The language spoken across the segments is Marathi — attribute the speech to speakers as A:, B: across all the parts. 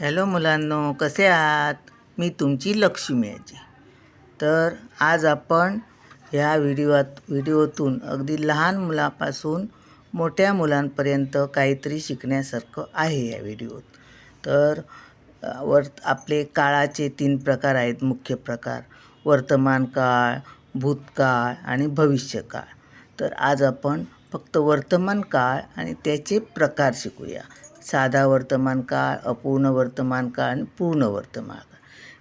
A: हॅलो मुलांनो कसे आहात? मी तुमची लक्ष्मी आजी तर आज आपण ह्या व्हिडिओत व्हिडिओतून अगदी लहान मुलापासून मोठ्या मुलांपर्यंत काहीतरी शिकण्यासारखं आहे या व्हिडिओत. तर वर आपले काळाचे तीन प्रकार आहेत. मुख्य प्रकार वर्तमान काळ भूतकाळ आणि भविष्यकाळ. तर आज आपण फक्त वर्तमान काळ आणि त्याचे प्रकार शिकूया. साधा वर्तमान काळ अपूर्ण वर्तमान काळ आणि पूर्ण वर्तमान काळ.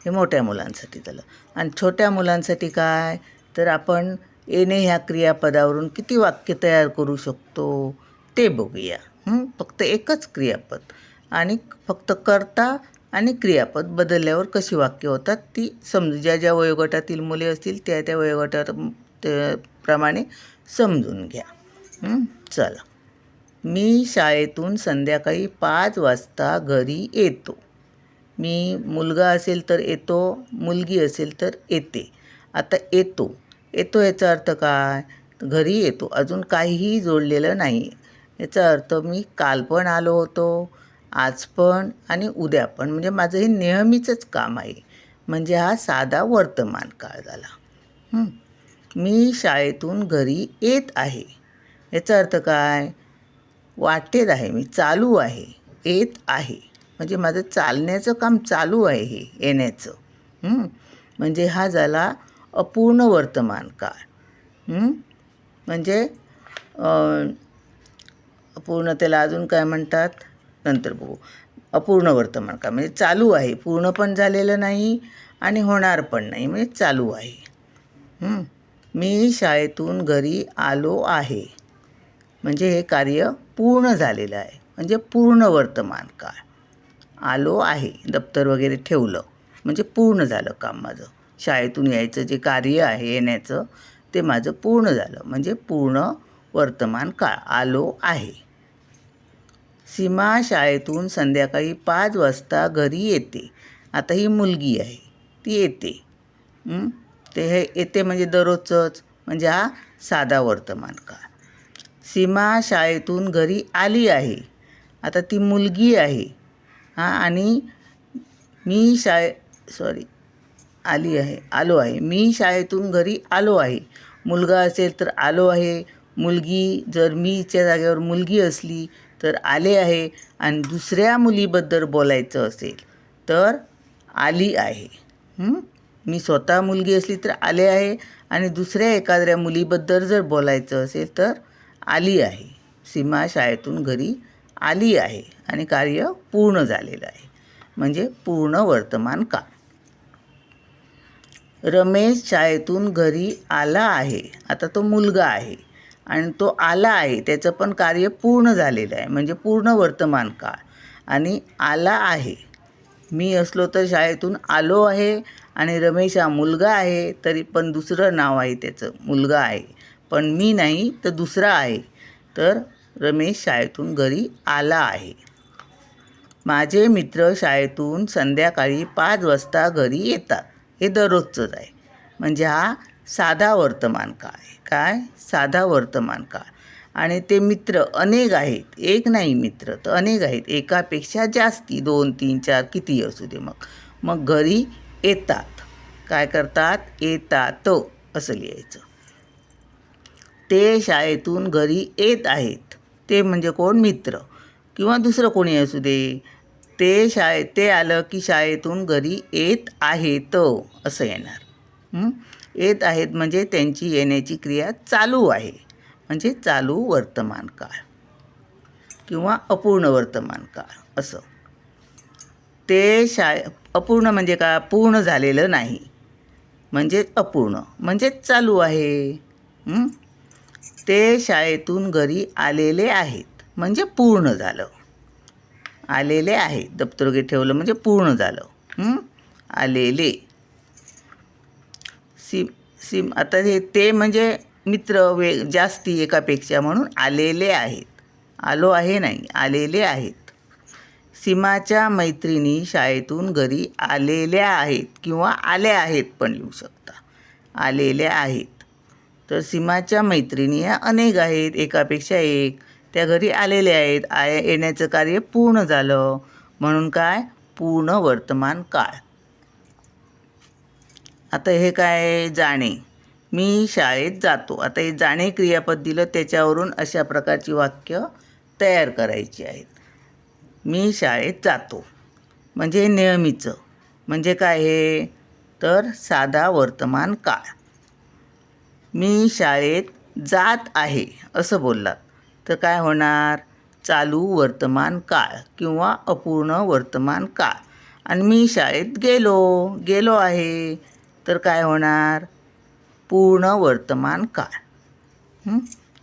A: हे मोठ्या मुलांसाठी झालं. आणि छोट्या मुलांसाठी काय? तर आपण येणे ह्या क्रियापदावरून किती वाक्य तयार करू शकतो ते बघूया. फक्त एकच क्रियापद. आणि फक्त करता आणि क्रियापद बदलल्यावर कशी वाक्य होतात ती समजू. ज्या ज्या वयोगटातील मुले असतील त्या त्या वयोगटात प्रमाणे समजून घ्या. चला. मी शाळेतून संध्याकाळी पाच वाजता घरी येतो. मी मुलगा असेल तर येतो मुलगी असेल तर येते. आता येतो. येतो याचा अर्थ काय? घरी येतो. अजून काहीही जोडलेलं नाही. याचा अर्थ मी काल पण आलो होतो आज पण आणि उद्या पण. म्हणजे माझं हे नेहमीचंच काम आहे. म्हणजे हा साधा वर्तमान काळ झाला. मी शाळेतून घरी येत आहे. याचा अर्थ काय? वाटेत आहे मी चालू आहे येत आहे. म्हणजे माझं चालण्याचं काम चालू आहे हे येण्याचं. म्हणजे हा झाला अपूर्ण वर्तमान काळ. म्हणजे अपूर्ण त्याला अजून काय म्हणतात? नंतर बघू. अपूर्ण वर्तमान काळ. म्हणजे चालू आहे पूर्ण पण झालेलं नाही आणि होणार पण नाही. म्हणजे चालू आहे. मी शाळेतून घरी आलो आहे. म्हणजे हे कार्य पूर्ण झालेलं आहे. म्हणजे पूर्ण वर्तमान काळ. आलो आहे दप्तर वगैरे ठेवलं. म्हणजे पूर्ण झालं काम माझं. शाळेतून यायचं जे कार्य आहे येण्याचं ते माझं पूर्ण झालं. म्हणजे पूर्ण वर्तमान काळ. आलो आहे. सीमा शाळेतून संध्याकाळी पाच वाजता घरी येते. आता ही मुलगी आहे. ती येते. ते हे येते म्हणजे दररोजचंच. म्हणजे हा साधा वर्तमान काळ. सीमा शाळेतून घरी आली आहे. आता ती मुलगी आहे. हां आणि मी शाळे सॉरी आली आहे आलो आहे. मी शाळेतून घरी आलो आहे. मुलगा असेल तर आलो आहे. मुलगी जर मीच्या जागेवर मुलगी असली तर आले आहे. आणि दुसऱ्या मुलीबद्दल बोलायचं असेल तर आली आहे. मी स्वतः मुलगी असली तर आले आहे. आणि दुसऱ्या एखाद्या मुलीबद्दल जर बोलायचं असेल तर आली आहे. सीमा शाळेतून घरी आली आहे आणि कार्य पूर्ण झालेलं आहे. म्हणजे पूर्ण वर्तमान काळ. रमेश शाळेतून घरी आला आहे. आता तो मुलगा आहे. आणि तो आला आहे. त्याचं पण कार्य पूर्ण झालेलं आहे. म्हणजे पूर्ण वर्तमान काळ. आणि आला आहे. मी असलो तर शाळेतून आलो आहे. आणि रमेश हा मुलगा आहे. तरी पण दुसरं नाव आहे त्याचं. मुलगा आहे. पण मी नाही तर दुसरा आहे. तर रमेश शाळेतून घरी आला आहे. माझे मित्र शाळेतून संध्याकाळी पाच वाजता घरी येतात. हे दररोजचंच आहे. म्हणजे हा साधा वर्तमान काळ आहे. काय? साधा वर्तमान काळ. आणि ते मित्र अनेक आहेत. एक नाही मित्र तर अनेक आहेत. एकापेक्षा जास्ती. दोन तीन चार किती असू दे मग. मग घरी येतात. काय करतात? येतात. असं लिहायचं. ते शाळेतून घरी येत आहेत. ते म्हणजे कोण? मित्र. किंवा दुसरं कोणी असू दे. ते शाळे ते आलं की शाळेतून घरी येत आहेत असं येणार. येत आहेत म्हणजे त्यांची येण्याची क्रिया चालू आहे. म्हणजे चालू वर्तमान काळ. किंवा अपूर्ण वर्तमान काळ असं. ते शाळे अपूर्ण म्हणजे का? पूर्ण झालेलं नाही. म्हणजेच अपूर्ण. म्हणजेच चालू आहे. ते शाळेतून घरी आलेले आहेत. म्हणजे पूर्ण झालं. आलेले आहेत. दप्तरोगी ठेवलं म्हणजे पूर्ण झालं. आलेले. सिम सिम आता हे ते म्हणजे मित्र वे जास्ती एकापेक्षा म्हणून आलेले आहेत. आलो आहे नाही आलेले आहेत. सीमाच्या मैत्रिणी शाळेतून घरी आलेल्या आहेत किंवा आल्या आहेत पण लिहू शकता. आलेल्या आहेत. तर सीमाच्या मैत्रिणी ह्या अनेक आहेत. एकापेक्षा एक. त्या घरी आलेल्या आहेत. आ येण्याचं कार्य पूर्ण झालं. म्हणून काय? पूर्ण वर्तमान काळ. आता हे काय? जाणे. मी शाळेत जातो. आता हे जाणे क्रियापद दिलं. त्याच्यावरून अशा प्रकारची वाक्य तयार करायची आहेत. मी शाळेत जातो. म्हणजे नेहमीचं. म्हणजे काय हे? तर साधा वर्तमान काळ. मी शाळेत जात आहे असं बोललात. तर काय होणार? चालू वर्तमान काळ किंवा अपूर्ण वर्तमान काळ. आणि मी शाळेत गेलो गेलो आहे. तर काय होणार? पूर्ण वर्तमान काळ.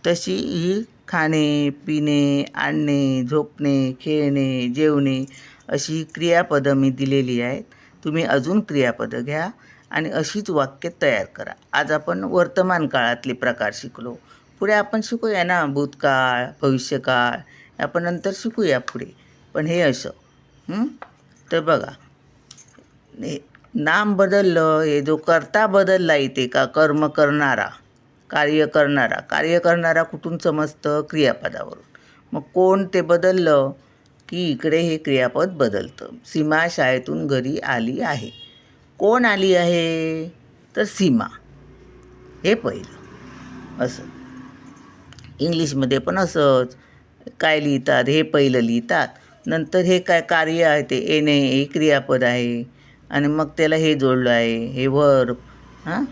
A: तशी ही खाणे पिणे आणणे झोपणे खेळणे जेवणे अशी क्रियापदं मी दिलेली आहेत. तुम्ही अजून क्रियापदं घ्या. आणि अशीच वाक्य तयार करा. आज आपण वर्तमान काळातले प्रकार शिकलो. पुढे आपण शिकूया ना भूतकाळ भविष्यकाळ. आपण नंतर शिकूया पुढे. पण हे असं तर बघा हे नाम बदललं हे जो करता बदलला इथे का कर्म करणारा कार्य करणारा कार्य करणारा कुठून समजतं? क्रियापदावरून. मग कोण ते बदललं? की इकडे हे क्रियापद बदलतं. सीमा शाळेतून घरी आली आहे. कोण आली आहे? तर सीमा. हे पहिलं. असं. इंग्लिशमध्ये पण असंच. काय लिहितात? हे पहिलं लिहितात. नंतर हे काय कार्य आहे? ते येणे हे क्रियापद आहे. आणि मग त्याला हे जोडलं आहे. हे वर हां?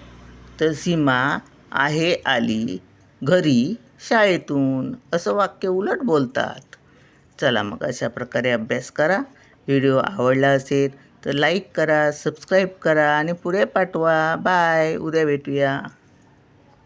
A: तर सीमा आहे आली घरी शाळेतून. असं वाक्य उलट बोलतात. चला मग अशा प्रकारे अभ्यास करा. व्हिडिओ आवडला असेल तर लाईक करा सबस्क्राईब करा आणि पुढे पाठवा. बाय. उद्या भेटूया.